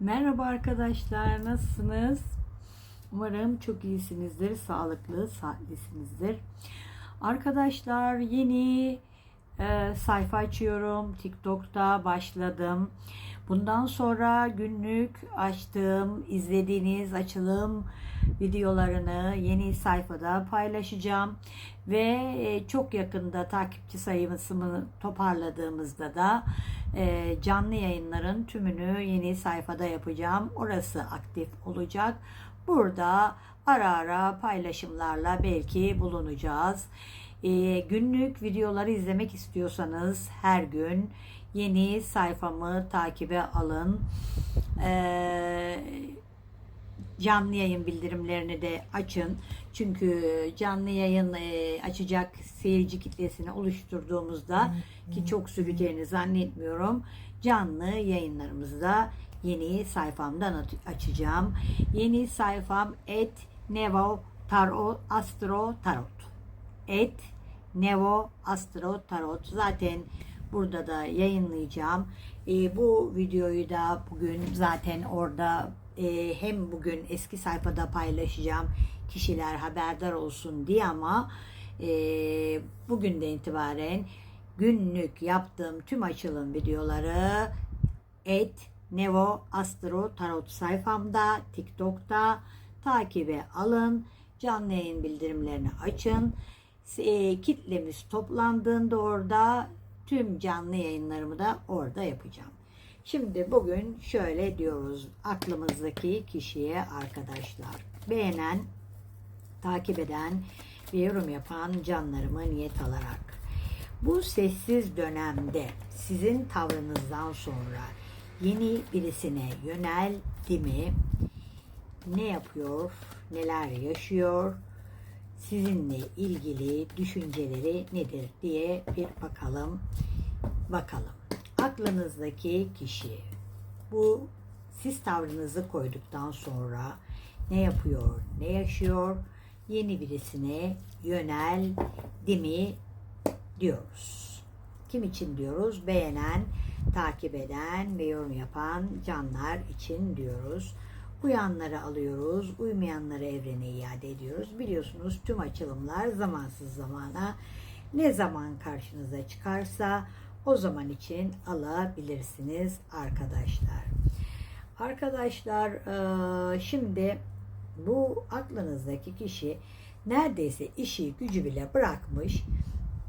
Merhaba arkadaşlar, nasılsınız? Umarım çok iyisinizdir, sağlıklı, saatlisinizdir. Arkadaşlar yeni e, sayfa açıyorum. TikTok'ta başladım. Bundan sonra günlük açtığım, izlediğiniz açılım videolarını yeni sayfada paylaşacağım. Ve e, çok yakında takipçi sayımızı toparladığımızda da e, canlı yayınların tümünü yeni sayfada yapacağım. Orası aktif olacak. Burada ara ara paylaşımlarla belki bulunacağız. E, günlük videoları izlemek istiyorsanız her gün yeni sayfamı takibe alın. E, canlı yayın bildirimlerini de açın. Çünkü canlı yayın e, açacak seyirci kitlesini oluşturduğumuzda ki çok süreceğini zannetmiyorum. Canlı yayınlarımızı da yeni sayfamdan açacağım. Yeni sayfam et nevo tarot astro tarot. Et nevo astro tarot. Zaten burada da yayınlayacağım. E, bu videoyu da bugün zaten orada e, hem bugün eski sayfada paylaşacağım kişiler haberdar olsun diye ama e, bugünden itibaren günlük yaptığım tüm açılım videoları et Nevo Astro Tarot sayfamda TikTok'ta takibe alın. Canlı yayın bildirimlerini açın. E, kitlemiz toplandığında orada tüm canlı yayınlarımı da orada yapacağım. Şimdi bugün şöyle diyoruz aklımızdaki kişiye arkadaşlar. Beğenen, takip eden ve yorum yapan canlarımı niyet alarak. Bu sessiz dönemde sizin tavrınızdan sonra yeni birisine yöneldi mi? Ne yapıyor? Neler yaşıyor? Sizinle ilgili düşünceleri nedir diye bir bakalım. Bakalım. Aklınızdaki kişi bu siz tavrınızı koyduktan sonra ne yapıyor, ne yaşıyor? Yeni birisine yöneldi mi diyoruz. Kim için diyoruz? Beğenen, takip eden ve yorum yapan canlar için diyoruz. Uyanları alıyoruz, uymayanları evrene iade ediyoruz. Biliyorsunuz tüm açılımlar zamansız zamana ne zaman karşınıza çıkarsa o zaman için alabilirsiniz arkadaşlar. Arkadaşlar eee, şimdi bu aklınızdaki kişi neredeyse işi gücü bile bırakmış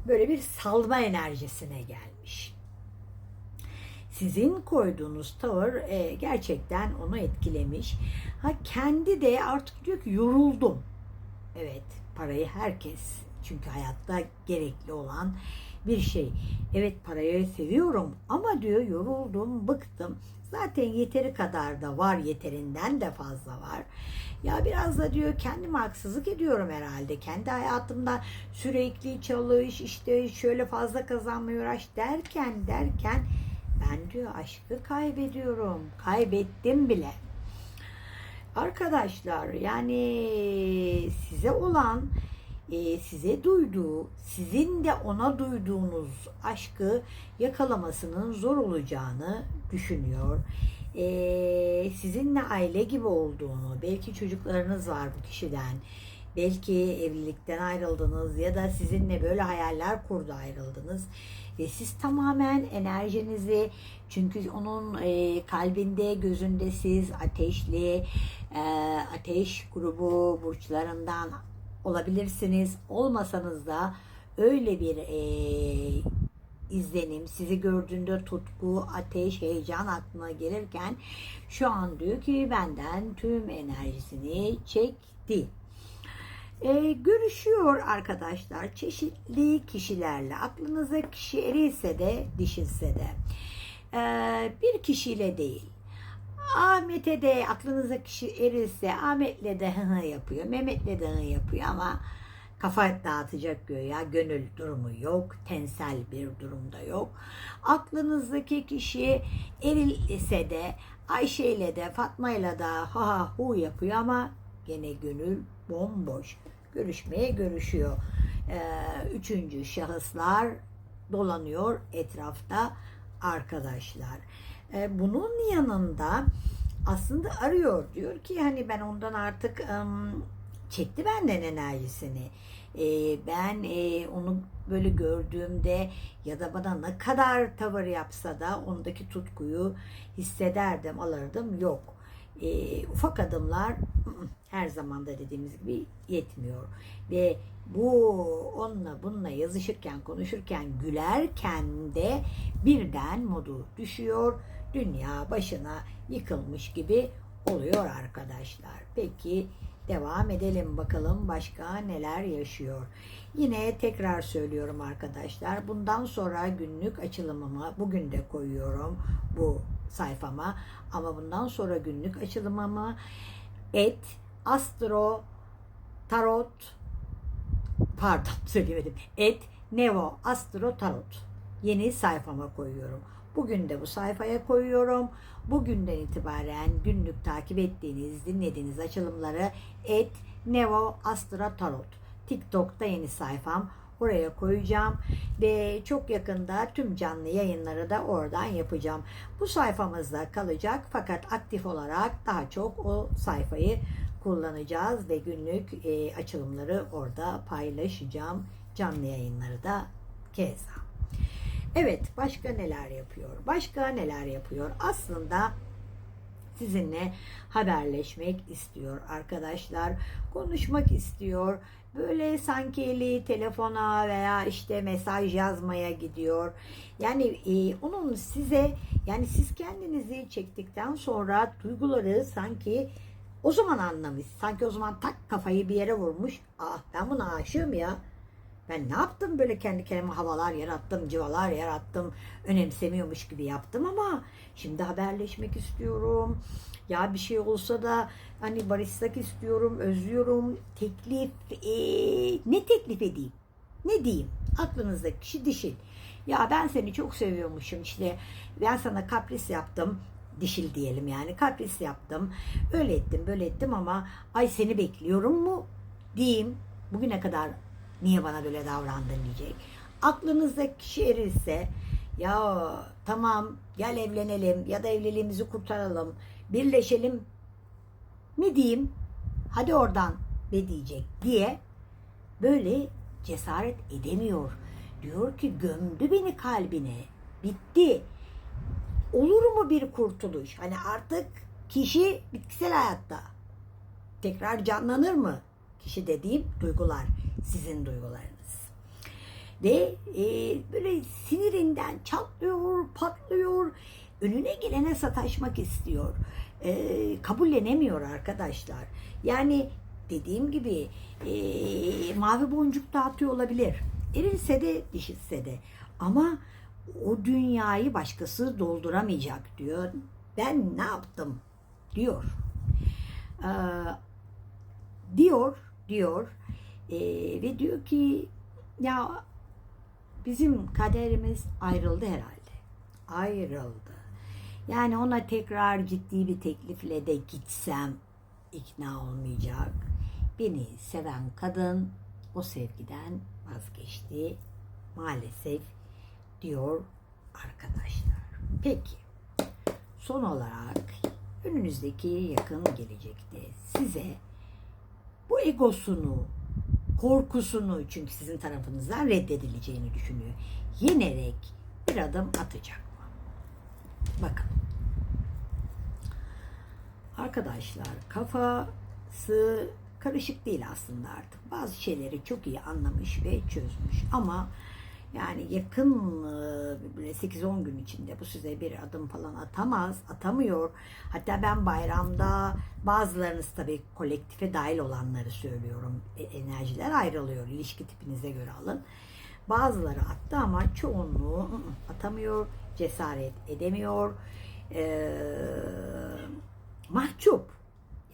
böyle bir salma enerjisine gelmiş. Sizin koyduğunuz tavır e, gerçekten onu etkilemiş. Ha kendi de artık diyor ki yoruldum. Evet, parayı herkes çünkü hayatta gerekli olan bir şey. Evet parayı seviyorum ama diyor yoruldum, bıktım. Zaten yeteri kadar da var, yeterinden de fazla var. Ya biraz da diyor kendime haksızlık ediyorum herhalde. Kendi hayatımda sürekli çalış, işte şöyle fazla kazanmaya uğraş derken derken ben diyor aşkı kaybediyorum. Kaybettim bile. Arkadaşlar yani size olan e, size duyduğu, sizin de ona duyduğunuz aşkı yakalamasının zor olacağını düşünüyor. E, sizinle aile gibi olduğunu, belki çocuklarınız var bu kişiden, belki evlilikten ayrıldınız ya da sizinle böyle hayaller kurdu ayrıldınız. Ve siz tamamen enerjinizi çünkü onun e, kalbinde, gözünde siz ateşli, e, ateş grubu burçlarından olabilirsiniz. Olmasanız da öyle bir e, izlenim, sizi gördüğünde tutku, ateş, heyecan aklına gelirken şu an diyor ki benden tüm enerjisini çekti. E, görüşüyor arkadaşlar çeşitli kişilerle. Aklınıza kişi erirse de dişilse de. E, bir kişiyle değil. Ahmet'e de aklınıza kişi erirse Ahmet'le de hı hı yapıyor. Mehmet'le de hı yapıyor ama kafa dağıtacak göğe gönül durumu yok. Tensel bir durumda yok. Aklınızdaki kişi Eril ise de Ayşe ile de Fatma ile de ha ha hu yapıyor ama gene gönül bomboş. Görüşmeye görüşüyor. Ee, üçüncü şahıslar dolanıyor etrafta arkadaşlar. Ee, bunun yanında aslında arıyor. Diyor ki hani ben ondan artık çekti benden enerjisini. Ee, ben e, onu böyle gördüğümde ya da bana ne kadar tavır yapsa da ondaki tutkuyu hissederdim, alırdım. Yok. Ufak adımlar her zaman da dediğimiz gibi yetmiyor. Ve bu onunla bununla yazışırken, konuşurken, gülerken de birden modu düşüyor. Dünya başına yıkılmış gibi oluyor arkadaşlar. Peki devam edelim bakalım başka neler yaşıyor. Yine tekrar söylüyorum arkadaşlar. Bundan sonra günlük açılımımı bugün de koyuyorum bu sayfama. Ama bundan sonra günlük açılımımı et, astro, tarot, pardon söylemedim. Et, Nevo, Astro, Tarot. Yeni sayfama koyuyorum. Bugün de bu sayfaya koyuyorum. Bugünden itibaren günlük takip ettiğiniz, dinlediğiniz açılımları Et, Nevo, Astro, Tarot. TikTok'ta yeni sayfam. Oraya koyacağım ve çok yakında tüm canlı yayınları da oradan yapacağım. Bu sayfamızda kalacak fakat aktif olarak daha çok o sayfayı kullanacağız ve günlük e, açılımları orada paylaşacağım. Canlı yayınları da keza. Evet, başka neler yapıyor? Başka neler yapıyor? Aslında sizinle haberleşmek istiyor arkadaşlar. Konuşmak istiyor. Böyle sanki eli telefona veya işte mesaj yazmaya gidiyor. Yani e, onun size yani siz kendinizi çektikten sonra duyguları sanki o zaman anlamış. Sanki o zaman tak kafayı bir yere vurmuş. Ah ben buna aşığım ya. Ben ne yaptım böyle kendi kendime havalar yarattım, civalar yarattım. Önemsemiyormuş gibi yaptım ama şimdi haberleşmek istiyorum. Ya bir şey olsa da hani barışsak istiyorum, özlüyorum. Teklif, ee, ne teklif edeyim? Ne diyeyim? Aklınızdaki kişi dişil. Ya ben seni çok seviyormuşum işte. Ben sana kapris yaptım dişil diyelim yani kapris yaptım. Öyle ettim böyle ettim ama ay seni bekliyorum mu diyeyim. Bugüne kadar niye bana böyle davrandın diyecek. Aklınızdaki kişi erirse ya tamam gel evlenelim ya da evliliğimizi kurtaralım birleşelim mi diyeyim hadi oradan ne diyecek diye böyle cesaret edemiyor. Diyor ki gömdü beni kalbine. Bitti olur mu bir kurtuluş? Hani artık kişi bitkisel hayatta tekrar canlanır mı? Kişi dediğim duygular, sizin duygularınız. Ve e, böyle sinirinden çatlıyor, patlıyor, önüne gelene sataşmak istiyor. E, kabullenemiyor arkadaşlar. Yani dediğim gibi e, mavi boncuk dağıtıyor olabilir. Erilse de dişilse de. Ama o dünyayı başkası dolduramayacak diyor. Ben ne yaptım diyor. Ee, diyor, diyor ee, ve diyor ki ya bizim kaderimiz ayrıldı herhalde. Ayrıldı. Yani ona tekrar ciddi bir teklifle de gitsem ikna olmayacak. Beni seven kadın o sevgiden vazgeçti. Maalesef diyor arkadaşlar. Peki son olarak önünüzdeki yakın gelecekte size bu egosunu, korkusunu çünkü sizin tarafınızdan reddedileceğini düşünüyor. Yenerek bir adım atacak mı? Bakın. Arkadaşlar kafası karışık değil aslında artık. Bazı şeyleri çok iyi anlamış ve çözmüş ama yani yakın e, böyle 8-10 gün içinde bu size bir adım falan atamaz, atamıyor. Hatta ben bayramda bazılarınız tabii kolektife dahil olanları söylüyorum. E, enerjiler ayrılıyor. ilişki tipinize göre alın. Bazıları attı ama çoğunluğu atamıyor, cesaret edemiyor. Ee, mahcup.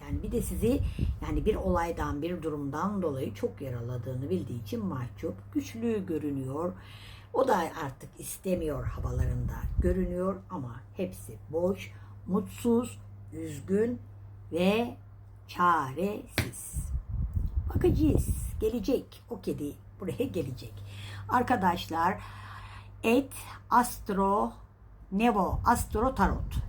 Yani bir de sizi yani bir olaydan, bir durumdan dolayı çok yaraladığını bildiği için mahcup, güçlü görünüyor. O da artık istemiyor havalarında görünüyor ama hepsi boş, mutsuz, üzgün ve çaresiz. Bakacağız. Gelecek. O kedi buraya gelecek. Arkadaşlar et astro nevo astro tarot